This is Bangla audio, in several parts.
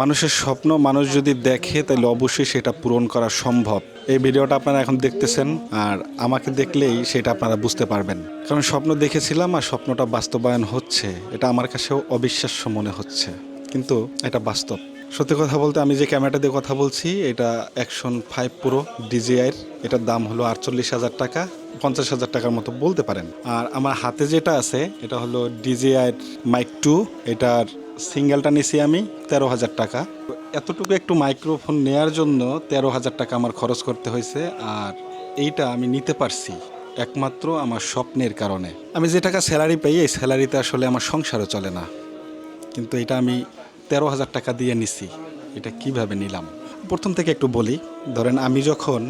মানুষের স্বপ্ন, মানুষ যদি দেখে, তাহলে অবশ্যই সেটা পূরণ করা সম্ভব। এই ভিডিওটা আপনারা এখন দেখতেছেন, আর আমাকে দেখলেই সেটা আপনারা বুঝতে পারবেন। কারণ স্বপ্ন দেখেছিলাম আর স্বপ্নটা বাস্তবায়ন হচ্ছে। এটা আমার কাছেও অবিশ্বাস্য মনে হচ্ছে। কিন্তু এটা বাস্তব। সত্যি কথা বলতে আমি যে ক্যামেরাটা দিয়ে কথা বলছি, এটা অ্যাকশন ফাইভ প্রো ডিজিআইয়ের এটার দাম হলো আটচল্লিশ হাজার টাকা, পঞ্চাশ হাজার টাকার মতো বলতে পারেন। আর আমার হাতে যেটা আছে, এটা হলো ডিজিআইয়ের মাইক টু এটার সিঙ্গেলটা নিছি আমি, তেরো হাজার টাকা। এতটুকু একটু মাইক্রোফোন নেয়ার জন্য তেরো হাজার টাকা আমার খরচ করতে হয়েছে, আর এইটা আমি নিতে পারছি একমাত্র আমার স্বপ্নের কারণে। আমি যে টাকা স্যালারি পাই, এই স্যালারিতে আসলে আমার সংসারও চলে না। কিন্তু এটা আমি তেরো হাজার টাকা দিয়ে নিছি, এটা কীভাবে নিলাম? প্রথম থেকে একটু বলি, ধরেন আমি যখন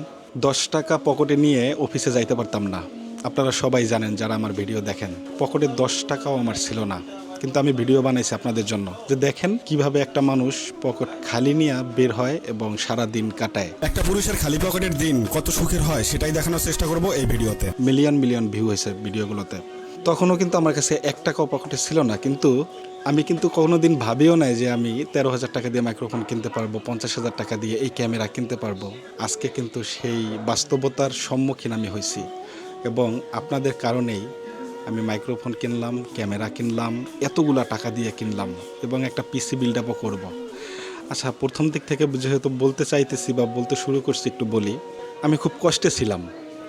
দশ টাকা পকেটে নিয়ে অফিসে যাইতে পারতাম না, আপনারা সবাই জানেন যারা আমার ভিডিও দেখেন, পকেটে দশ টাকাও আমার ছিল না। কিন্তু আমি ভিডিও বানাইছি আপনাদের জন্য। যে দেখেন কীভাবে একটা মানুষ পকেট খালি নিয়ে বের হয় এবং সারা দিন কাটায়। একটা পুরুষের খালি পকেটের দিন কত সুখের হয় সেটাই দেখানোর চেষ্টা করব এই ভিডিওতে। মিলিয়ন মিলিয়ন ভিউ হয়েছে ভিডিওগুলোতে। তখনও কিন্তু আমার কাছে এক টাকাও পকেটে ছিল না কিন্তু আমি কিন্তু কোনো দিন ভাবিও নাই যে আমি তেরো হাজার টাকা দিয়ে মাইক্রোফোন কিনতে পারব পঞ্চাশ হাজার টাকা দিয়ে এই ক্যামেরা কিনতে পারব। আজকে কিন্তু সেই বাস্তবতার সম্মুখীন আমি হয়েছি। এবং আপনাদের কারণেই আমি মাইক্রোফোন কিনলাম ক্যামেরা কিনলাম, এতগুলা টাকা দিয়ে কিনলাম এবং একটা পিসি বিল্ড আপও করব। আচ্ছা প্রথম দিক থেকে যেহেতু বলতে চাইতেছি বা বলতে শুরু করছি একটু বলি, আমি খুব কষ্টে ছিলাম।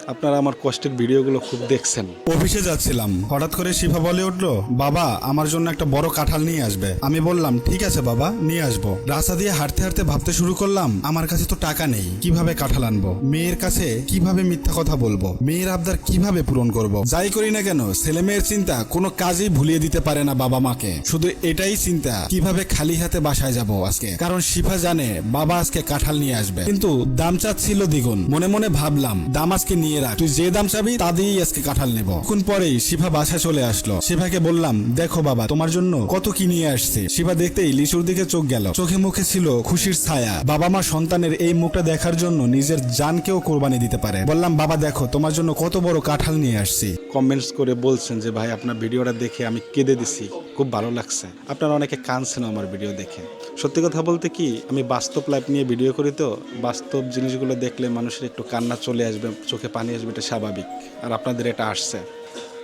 আপনারা আমার কষ্টের ভিডিওগুলো খুব দেখছেন। অফিসে যাচ্ছিলাম। হঠাৎ করে শিফা বলে উঠল, বাবা, আমার জন্য একটা বড় কাঁঠাল নিয়ে আসবে। আমি বললাম, ঠিক আছে বাবা, নিয়ে আসব। রাস্তা দিয়ে হাঁটতে হাঁটতে ভাবতে শুরু করলাম, আমার কাছে তো টাকা নেই, কীভাবে কাঁঠাল আনব? মেয়ের কাছে কীভাবে মিথ্যা কথা বলব? মেয়ের আবদার কীভাবে পূরণ করব। যাই করি না কেন ছেলে মেয়ের চিন্তা কোনো কাজই ভুলিয়ে দিতে পারে না বাবা মাকে। শুধু এটাই চিন্তা, কীভাবে খালি হাতে বাসায় যাব আজকে? কারণ শিফা জানে, বাবা আজকে কাঁঠাল নিয়ে আসবে। কিন্তু দাম চাচ্ছিল দ্বিগুণ। মনে মনে ভাবলাম, দাম আজকে নিয়ে রাখ। তুই যে দাম চাবি, তা দিয়েই আজকে কাঁঠাল নেব। কোন পরেই শিফা বাসায় চলে আসলো। শিফাকে বললাম, দেখো বাবা, তোমার জন্য কত কি নিয়ে আসছে। শিফা দেখতেই লিচুর দিকে চোখ গেল। চোখে মুখে ছিল খুশির ছায়া। বাবা মা সন্তানের এই মুখটা দেখার জন্য নিজের জানকেও কোরবানি দিতে পারে। বললাম, বাবা, দেখো, তোমার জন্য কত বড় কাঁঠাল নিয়ে আসছি। কমেন্টস করে বলছেন যে, ভাই, আপনার ভিডিওটা দেখে আমি কেঁদে দিছি। খুব ভালো লাগছে। আপনারা অনেকে কাঁদছেন আমার ভিডিও দেখে। সত্যি কথা বলতে কি, আমি বাস্তব লাইফ নিয়ে ভিডিও করি তো, বাস্তব জিনিসগুলো দেখলে মানুষের একটু কান্না চলে আসবে, চোখে পানি আসবে, এটা স্বাভাবিক। আর আপনাদের এটা আসছে।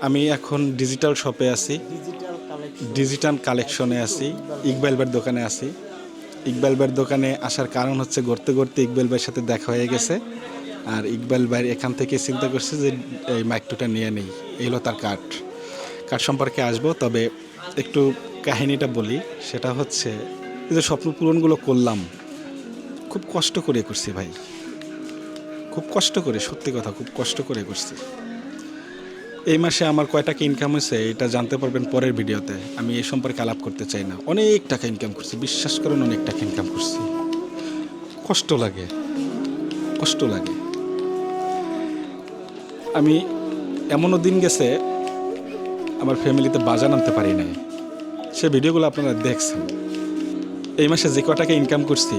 আমি এখন ডিজিটাল শপে আছি। ডিজিটাল কালেকশনে আছি। ইকবাল ভাইয়ের দোকানে আছি। ইকবাল ভাইয়ের দোকানে আসার কারণ হচ্ছে ঘুরতে ঘুরতে ইকবাল ভাইয়ের সাথে দেখা হয়ে গেছে। আর ইকবাল ভাইয়ের এখান থেকে চিন্তা করছে যে এই মাইকটুটা নিয়ে নেই। এই হলো তার কাঠ কাঠ সম্পর্কে আসব, তবে একটু কাহিনীটা বলি। সেটা হচ্ছে যে স্বপ্ন পূরণগুলো করলাম। খুব কষ্ট করে করছি ভাই। খুব কষ্ট করে, সত্যি কথা, খুব কষ্ট করে করছি। এই মাসে আমার কয় টাকা ইনকাম হয়েছে, এটা জানতে পারবেন পরের ভিডিওতে। আমি এই সম্পর্কে আলাপ করতে চাই না। অনেক টাকা ইনকাম করছি, বিশ্বাস করেন অনেক টাকা ইনকাম করছি। কষ্ট লাগে কষ্ট লাগে। আমি এমনও দিন গেছে, আমার ফ্যামিলিতে বাজার আনতে পারি নাই। সে ভিডিওগুলো আপনারা দেখছেন। এই মাসে যে কটাকে ইনকাম করছি,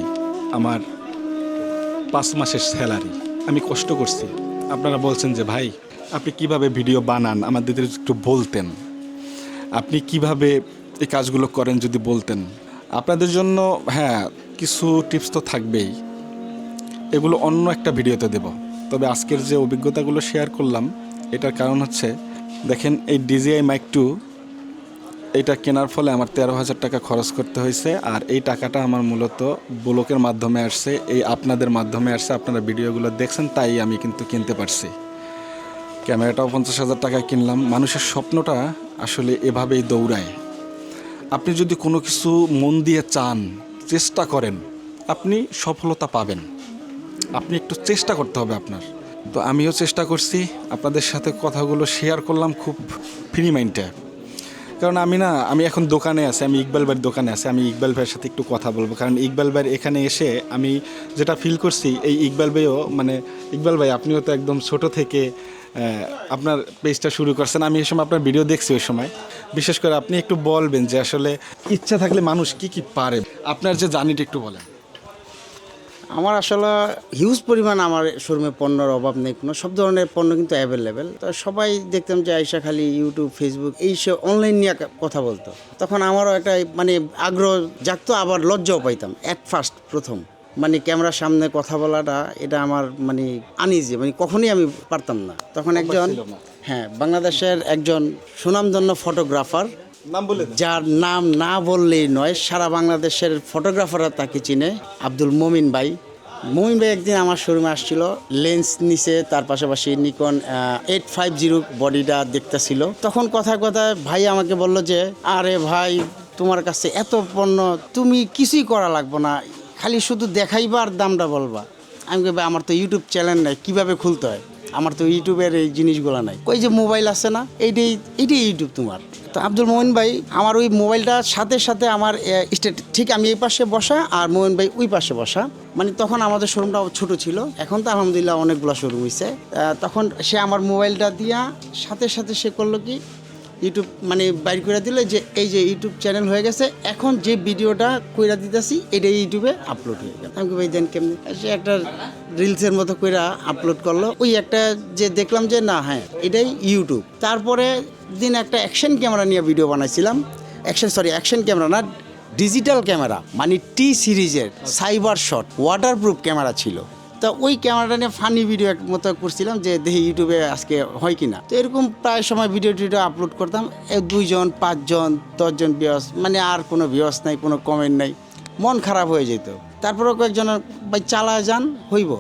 আমার পাঁচ মাসের স্যালারি আমি কষ্ট করছি। আপনারা বলছেন যে, ভাই, আপনি কীভাবে ভিডিও বানান? আমাদের একটু বলতেন। আপনি কীভাবে এই কাজগুলো করেন যদি বলতেন? আপনাদের জন্য হ্যাঁ কিছু টিপস তো থাকবেই। এগুলো অন্য একটা ভিডিওতে দেব। তবে আজকের যে অভিজ্ঞতাগুলো শেয়ার করলাম, এটার কারণ হচ্ছে, দেখেন এই ডিজিআই মাইক টু এটা কেনার ফলে আমার তেরো হাজার টাকা খরচ করতে হয়েছে আর এই টাকাটা আমার মূলত ব্লকের মাধ্যমে আসছে, এই আপনাদের মাধ্যমে আসছে, আপনারা ভিডিওগুলো দেখছেন, তাই আমি কিন্তু কিনতে পারছি। ক্যামেরাটাও পঞ্চাশ হাজার টাকা কিনলাম। মানুষের স্বপ্নটা আসলে এভাবেই দৌড়ায়। আপনি যদি কোনো কিছু মন দিয়ে চান, চেষ্টা করেন, আপনি সফলতা পাবেন। আপনি একটু চেষ্টা করতে হবে আপনার। তো আমিও চেষ্টা করছি, আপনাদের সাথে কথাগুলো শেয়ার করলাম খুব ফ্রি মাইন্ডে কারণ আমি না, আমি এখন দোকানে আছি, আমি ইকবাল ভাইয়ের দোকানে আছি, আমি ইকবাল ভাইয়ের সাথে একটু কথা বলব। কারণ ইকবাল ভাইয়ের এখানে এসে আমি যেটা ফিল করছি, এই ইকবাল ভাইও মানে ইকবাল ভাই, আপনিও তো একদম ছোট থেকে আপনার পেজটা শুরু করছেন। আমি এই সময় আপনার ভিডিও দেখছি ওই সময়। বিশেষ করে আপনি একটু বলবেন যে আসলে ইচ্ছা থাকলে মানুষ কি কি পারে। আপনার যে জার্নিটা একটু বলেন। আমার আসলে হিউজ পরিমাণ আমার শোরুমে পণ্যর অভাব নেই। কোনো সব ধরনের পণ্য কিন্তু অ্যাভেলেবেল তো সবাই দেখতাম যে আইসা খালি ইউটিউব ফেসবুক এই এইসব অনলাইন নিয়ে কথা বলতো। তখন আমারও একটা মানে আগ্রহ জাগতো আবার লজ্জাও পাইতাম অ্যাট ফার্স্ট প্রথম। মানে ক্যামেরার সামনে কথা বলাটা এটা আমার মানে আনিজি মানে কখনোই আমি পারতাম না। তখন একজন হ্যাঁ বাংলাদেশের একজন সুনামধন্য ফটোগ্রাফার যার নাম না বললেই নয়, সারা বাংলাদেশের ফটোগ্রাফাররা তাকে চিনে। আব্দুল মমিন ভাই। মমিন ভাই একদিন আমার শোরুমে আসছিল, লেন্স নিচে তার পাশাপাশি নিকন এইট ফাইভ জিরো বডিটা দেখতেছিল। তখন কথা কথা ভাই আমাকে বলল যে, আরে ভাই, তোমার কাছে এত পণ্য, তুমি কিছুই করা লাগবে না, খালি শুধু দেখাইবা আর দামটা বলবা। আমি ভাই, আমার তো ইউটিউব চ্যানেল নাই, কীভাবে খুলতে হয়? আমার তো ইউটিউবের এই জিনিসগুলো নাই। ওই যে মোবাইল আছে না, এইটাই এইটাই ইউটিউব তোমার। তো আব্দুল মোহন ভাই, আমার ওই মোবাইলটার সাথে সাথে আমার স্টেট ঠিক আমি এই পাশে বসা আর মোহন ভাই ওই পাশে বসা। মানে তখন আমাদের শোরুমটা ছোট ছিল, এখন তো আলহামদুলিল্লাহ অনেকগুলো শোরুম হয়েছে তখন সে আমার মোবাইলটা দিয়া সাথে সাথে সে করল কি ইউটিউব মানে বাইর করে দিলে যে এই যে ইউটিউব চ্যানেল হয়ে গেছে, এখন যে ভিডিওটা কইরা দিতেছি এটা ইউটিউবে আপলোড হয়ে গেল। আমি ভাই, দেন কেমনি? সে একটা রিলসের মতো কইরা আপলোড করল। ওই একটা যে দেখলাম যে, না হ্যাঁ এটাই ইউটিউব তারপরে দিন একটা অ্যাকশন ক্যামেরা নিয়ে ভিডিও বানাইছিলাম। অ্যাকশন সরি অ্যাকশন ক্যামেরা না ডিজিটাল ক্যামেরা মানে টি সিরিজের সাইবার শট ওয়াটারপ্রুফ ক্যামেরা ছিল। তা ওই ক্যামেরাটা নিয়ে ফানি ভিডিও মতো করছিলাম যে দেখি ইউটিউবে আজকে হয় কিনা। তো এরকম প্রায় সময় ভিডিও টিডিও আপলোড করতাম। দুইজন, পাঁচজন, দশজন ভিউস মানে আর কোনো ভিউস নাই, কোনো কমেন্ট নাই। মন খারাপ হয়ে যেত। তারপরে কয়েকজন ভাই চালায় যান, হইব।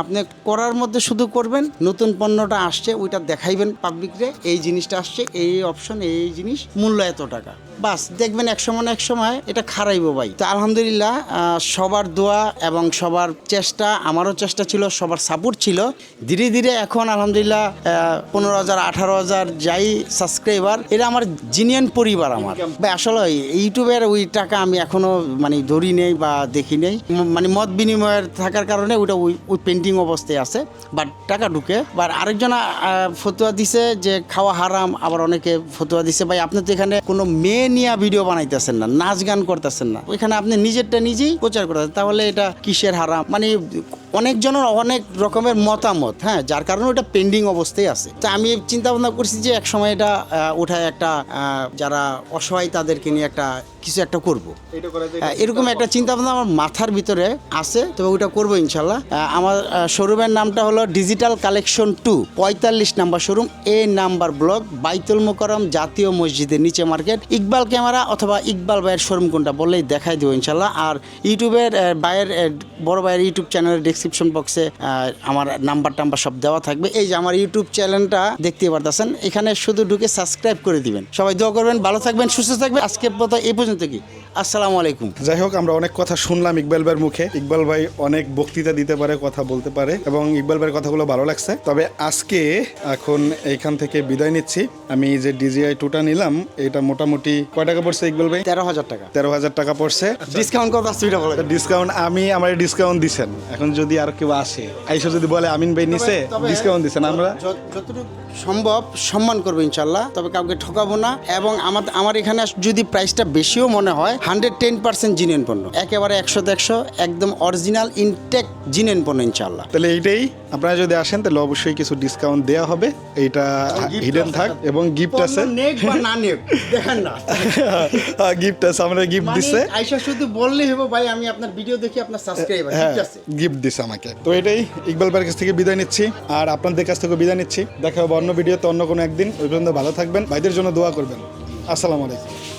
আপনি করার মধ্যে শুধু করবেন, নতুন পণ্যটা আসছে, ওইটা দেখাইবেন পাবলিকরে এই জিনিসটা আসছে, এই অপশন এই জিনিস, মূল্য এত টাকা। বাস দেখবেন এক সময় এক সময় এটা খারাইবো ভাই। তো আলহামদুলিল্লাহ সবার দোয়া এবং সবার চেষ্টা আমারও চেষ্টা ছিল সবার সাপোর্ট ছিল। ধীরে ধীরে এখন আলহামদুলিল্লাহ পনেরো হাজার আঠারো হাজার যাই সাবস্ক্রাইবার এটা আমার জিনিয়ান পরিবার আমার। ভাই আসলে ইউটিউবের ওই টাকা আমি এখনও মানে ধরি নেই বা দেখি নেই। মানে মত বিনিময়ের থাকার কারণে ওইটা ওই ওই পেন্টিং অবস্থায় আছে বাট টাকা ঢুকে। বা আরেকজন ফতুয়া দিছে যে খাওয়া হারাম আবার অনেকে ফতুয়া দিছে। ভাই আপনি তো এখানে কোনো মেয়ে নিয়ে ভিডিও বানাইতেছেন না, নাচ গান করতেছেন না। ওইখানে আপনি নিজেরটা নিজেই প্রচার করতেছেন। তাহলে এটা কিসের হারাম? মানে অনেকজনের অনেক রকমের মতামত হ্যাঁ যার কারণে ওটা পেন্ডিং অবস্থায় আছে। তো আমি চিন্তা ভাবনা করছি যে এক সময় এটা উঠায় একটা যারা অসহায় তাদেরকে নিয়ে একটা কিছু একটা করব। এরকম একটা চিন্তা ভাবনা আমার মাথার ভিতরে আছে তবে ওটা করব ইনশাল্লাহ। আমার শোরুমের নামটা হলো ডিজিটাল কালেকশন টু পঁয়তাল্লিশ number showroom A number block Baitul Mukarram জাতীয় মসজিদের নিচে মার্কেট। ইকবাল ক্যামেরা অথবা ইকবাল ভাইয়ের শোরুম কোনটা বললেই দেখাই দেবো ইনশাল্লাহ। আর ইউটিউবের ভাইয়ের বড় ভাইয়ের ইউটিউব চ্যানেলের ডিসক্রিপশন বক্সে আমার নাম্বার টাম্বার সব দেওয়া থাকবে। এই যে আমার ইউটিউব চ্যানেলটা দেখতে পারতেছেন, এখানে শুধু ঢুকে সাবস্ক্রাইব করে দিবেন। সবাই দোয়া করবেন, ভালো থাকবেন, সুস্থ থাকবেন। আজকের মতো এই পর্যন্ত কি? আসসালামু আলাইকুম। যাই হোক আমরা অনেক কথা শুনলাম ইকবাল ভাইয়ের মুখে। ইকবাল ভাই অনেক বক্তৃতা দিতে পারে কথা বলতে পারে এবং ইকবাল ভাইয়ের কথাগুলো ভালো লাগছে। তবে আজকে এখন এইখান থেকে বিদায় নিচ্ছি। আমি যে ডিজিআই টুটা নিলাম এটা মোটামুটি কয় টাকা পড়ছে ইকবাল ভাই? তেরো হাজার টাকা। তেরো হাজার টাকা পড়ছে। ডিসকাউন্ট কত আসছে এটা বলে ডিসকাউন্ট আমি আমার ডিসকাউন্ট দিছেন। এখন যদি আর কেউ আসে আইসা যদি বলে আমিন ভাই নিছে ডিসকাউন্ট দিছেন আমরা? যতটুকু সম্ভব সম্মান করব ইনশাল্লাহ তবে কাউকে ঠকাবো না। এবং আমার আমার এখানে যদি প্রাইসটা বেশিও মনে হয় হান্ড্রেড টেন পার্সেন্ট জিনেন পণ্য। একেবারে একশোতে একশো একদম অরিজিনাল ইনটেক জিনেন পণ্য ইনশাল্লাহ তাহলে এইটাই। আপনারা যদি আসেন তাহলে অবশ্যই কিছু ডিসকাউন্ট দেওয়া হবে। এইটা হিডেন থাক এবং গিফট আছে। না নেক দেখেন না। গিফট আছে আমরা গিফট দিছে। মানে শুধু বললেই হবে ভাই আমি আপনার ভিডিও দেখি আপনার সাবস্ক্রাইবার হ্যাঁ ঠিক আছে। গিফট দিছে আমাকে। তো এটাই ইকবাল ভাইয়ের কাছ থেকে বিদায় নিচ্ছি। আর আপনাদের কাছ থেকে বিদায় নিচ্ছি। দেখা হবে অন্য ভিডিওতে অন্য কোনো একদিন। ওই পর্যন্ত ভালো থাকবেন। ভাইদের জন্য দোয়া করবেন। আসসালামু আলাইকুম।